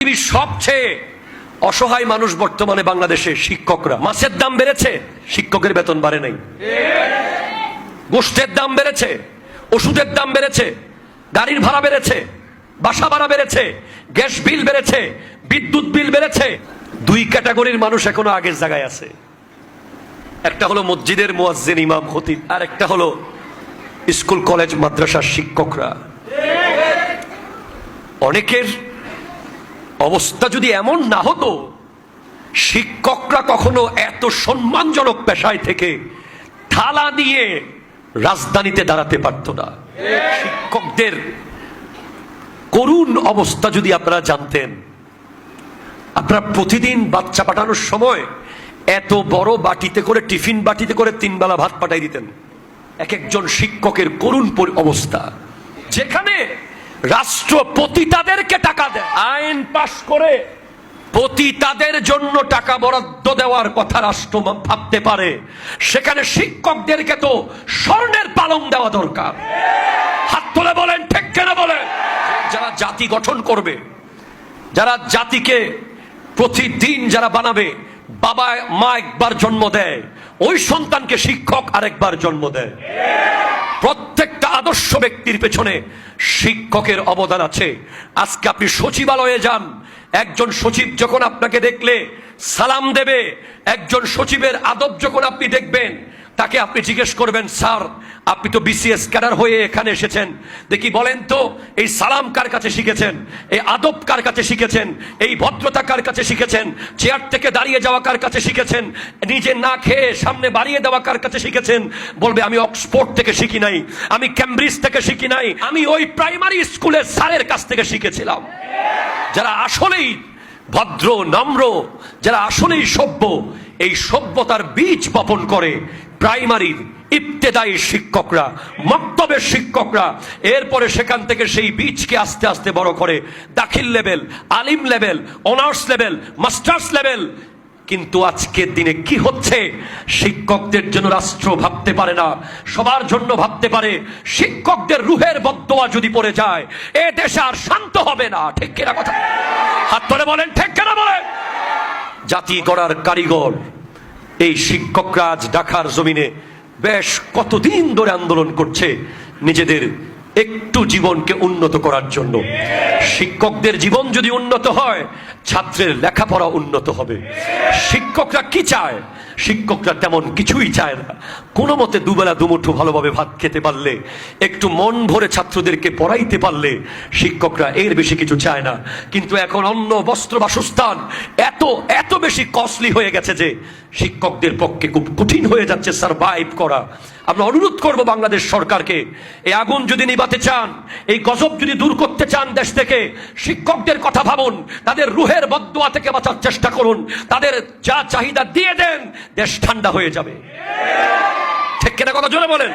পৃথিবীর সবচেয়ে অসহায় মানুষ বর্তমানে বাংলাদেশে শিক্ষকরা। মাছের দাম বেড়েছে, শিক্ষকের বেতন বাড়ে নাই। গোষ্ঠের দাম বেড়েছে, ওষুধের দাম বেড়েছে, গাড়ির ভাড়া বেড়েছে, বাসা ভাড়া বেড়েছে, গ্যাস বিল বেড়েছে, বিদ্যুৎ বিল বেড়েছে। দুই ক্যাটাগরির মানুষ এখনও আগের জায়গায় আছে। একটা হলো মসজিদের মুয়াজ্জিন ইমাম খতিব, আর একটা হলো স্কুল, কলেজ, মাদ্রাসার শিক্ষকরা। অনেকের অবস্থা যদি এমন না হতো, শিক্ষকরা কখনো এত সম্মানজনক পেশায় থেকে থালা নিয়ে রাজধানীতে দাঁড়াতে পারত না। শিক্ষকদের করুণ অবস্থা যদি আপনারা জানতেন, আপনারা প্রতিদিন বাচ্চা পাঠানোর সময় এত বড় বাটিতে করে, টিফিন বাটিতে করে তিন বেলা ভাত পাঠাই দিতেন। এক একজন শিক্ষকের করুণ অবস্থা। যেখানে রাষ্ট্র পতিতাদেরকে টাকা দেয়। আইন পাশ করে পতিতাদের জন্য টাকা বরাদ্দ দেওয়ার কথা রাষ্ট্র ভাবতে পারে। সেখানে শিক্ষকদেরকে তো স্বর্ণের পালং দেওয়া দরকার। হাত তুলে বলেন ঠিক কেনা বলেন? যারা জাতি গঠন করবে যারা জাতিকে প্রতিদিন যারা বানাবে বাবা মা একবার জন্ম দেয় ওই সন্তানকে শিক্ষক আরেকবার জন্ম দেয়। প্রত্যেকটা আদর্শ ব্যক্তির পেছনে শিক্ষকের অবদান আছে। আজকে আপনি সচিবালয়ে যান, একজন সচিব যখন আপনাকে দেখলে সালাম দেবে, একজন সচিবের আদব যখন আপনি দেখবেন তাকে আপনি জিজ্ঞেস করবেন, স্যার, আপনি তো বিসিএস ক্যাডার হয়ে এখানে এসেছেন। দেখি বলেন তো, এই সালাম কার কাছে শিখেছেন? এই আদব কার কাছে শিখেছেন? এই ভদ্রতা কার কাছে শিখেছেন? চেয়ার থেকে দাঁড়িয়ে যাওয়া কার কাছে শিখেছেন? নিজে না খেয়ে সামনে বাড়িয়ে দেওয়া কার কাছে শিখেছেন? বলবে, আমি অক্সফোর্ড থেকে শিখি নাই, আমি ক্যামব্রিজ থেকে শিখি নাই, আমি ওই প্রাইমারি স্কুলের স্যারের কাছ থেকে শিখেছিলাম। যারা আসলেই ভদ্র, নম্র, যারা আসলেই সভ্য, এই সভ্যতার বীজ বপন করে প্রাইমারির ইবতেদায়ী শিক্ষকরা, মক্তবের শিক্ষকরা, এরপরে সেখান থেকে সেই বীজকে আস্তে আস্তে বড় করে Dakhil level, Alim level, honours level, masters level. কিন্তু আজকের দিনে কি হচ্ছে? শিক্ষকদের জন্য রাষ্ট্র ভাবতে পারে না, সবার জন্য ভাবতে পারে, শিক্ষকদের রুহের বদোয়া যদি পড়ে যায়, এ দেশে আর শান্ত হবে না। ঠিক কেনা কথা? হাত ধরে বলেন, ঠিক কেনা বলেন? জাতি গড়ার কারিগর এই শিক্ষকরা আজ ঢাকার জমিনে বেশ কতদিন ধরে আন্দোলন করছে নিজেদের একটু জীবনকে উন্নত করার জন্য। শিক্ষকদের জীবন যদি উন্নত হয়, ছাত্রের লেখাপড়া উন্নত হবে। শিক্ষকরা কি চায়? শিক্ষকরা তেমন কিছুই চায় না। কোনো মতে দুবেলা দুমুঠো ভালোভাবে ভাত খেতে পারলে, একটু মন ভরে ছাত্রদেরকে পড়াইতে পারলে, শিক্ষকরা এর বেশি কিছু চায় না। কিন্তু এখন অন্য বস্ত্র বাসস্থান এত এত বেশি কস্টলি হয়ে গেছে যে, শিক্ষকদের পক্ষে খুব কঠিন হয়ে যাচ্ছে সারভাইভ করা। আমরা অনুরোধ করব বাংলাদেশ সরকারকে, এই আগুন যদি নিবাতে চান, এই গজব যদি দূর করতে চান দেশ থেকে, শিক্ষকদের কথা ভাবুন, তাদের রুহের বদুয়া থেকে বাঁচার চেষ্টা করুন, তাদের যা চাহিদা দিয়ে দেন, দেশ ঠান্ডা হয়ে যাবে। ঠিক কেনা কথা জোরে বলেন?